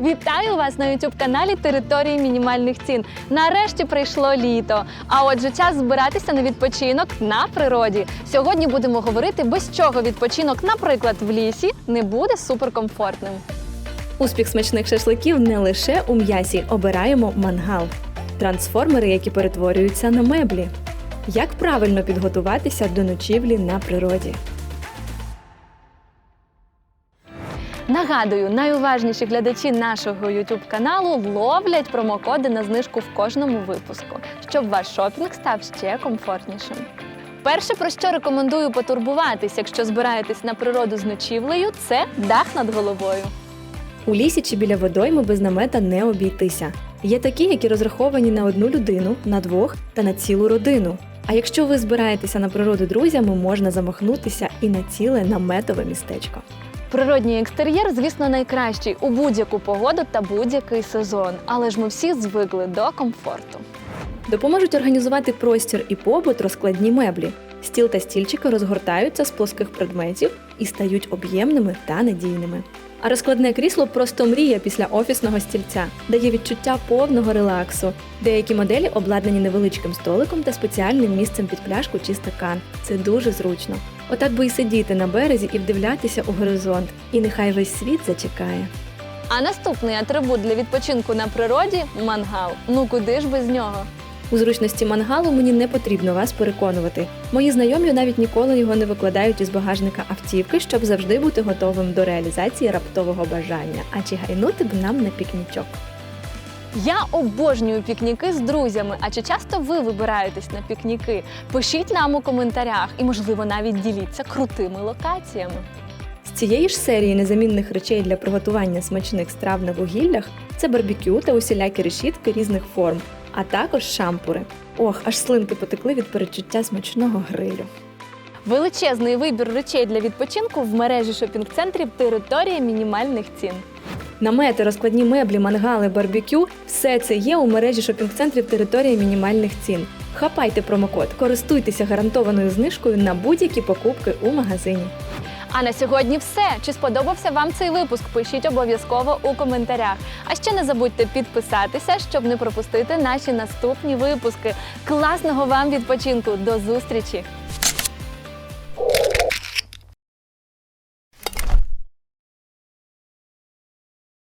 Вітаю вас на youtube каналі Території мінімальних цін. Нарешті прийшло літо. А отже, час збиратися на відпочинок на природі. Сьогодні будемо говорити, без чого відпочинок, наприклад, в лісі, не буде суперкомфортним. Успіх смачних шашликів не лише у м'ясі, обираємо мангал. Трансформери, які перетворюються на меблі. Як правильно підготуватися до ночівлі на природі? Нагадую, найуважніші глядачі нашого youtube каналу вловлять промокоди на знижку в кожному випуску, щоб ваш шопінг став ще комфортнішим. Перше, про що рекомендую потурбуватись, якщо збираєтесь на природу з ночівлею, це дах над головою. У лісі чи біля водойми без намета не обійтися. Є такі, які розраховані на одну людину, на двох та на цілу родину. А якщо ви збираєтеся на природу друзями, можна замахнутися і на ціле наметове містечко. Природній екстер'єр, звісно, найкращий у будь-яку погоду та будь-який сезон, але ж ми всі звикли до комфорту. Допоможуть організувати простір і побут розкладні меблі. Стіл та стільчики розгортаються з плоских предметів і стають об'ємними та надійними. А розкладне крісло просто мрія після офісного стільця, дає відчуття повного релаксу. Деякі моделі обладнані невеличким столиком та спеціальним місцем під пляшку чи стакан. Це дуже зручно. Отак би і сидіти на березі і вдивлятися у горизонт. І нехай весь світ зачекає. А наступний атрибут для відпочинку на природі мангал. Ну куди ж без нього? У зручності мангалу мені не потрібно вас переконувати. Мої знайомі навіть ніколи його не викладають із багажника автівки, щоб завжди бути готовим до реалізації раптового бажання, а чи гайнути б нам на пікнічок. Я обожнюю пікніки з друзями. А чи часто ви вибираєтесь на пікніки? Пишіть нам у коментарях і, можливо, навіть діліться крутими локаціями. З цієї ж серії незамінних речей для приготування смачних страв на вугіллях це барбекю та усілякі решітки різних форм, а також шампури. Ох, аж слинки потекли від передчуття смачного грилю. Величезний вибір речей для відпочинку в мережі шопінг-центрів Територія мінімальних цін. Намети, розкладні меблі, мангали, барбекю все це є у мережі шопінг-центрів території мінімальних цін. Хапайте промокод, користуйтеся гарантованою знижкою на будь-які покупки у магазині. А на сьогодні все. Чи сподобався вам цей випуск? Пишіть обов'язково у коментарях. А ще не забудьте підписатися, щоб не пропустити наші наступні випуски. Класного вам відпочинку! До зустрічі!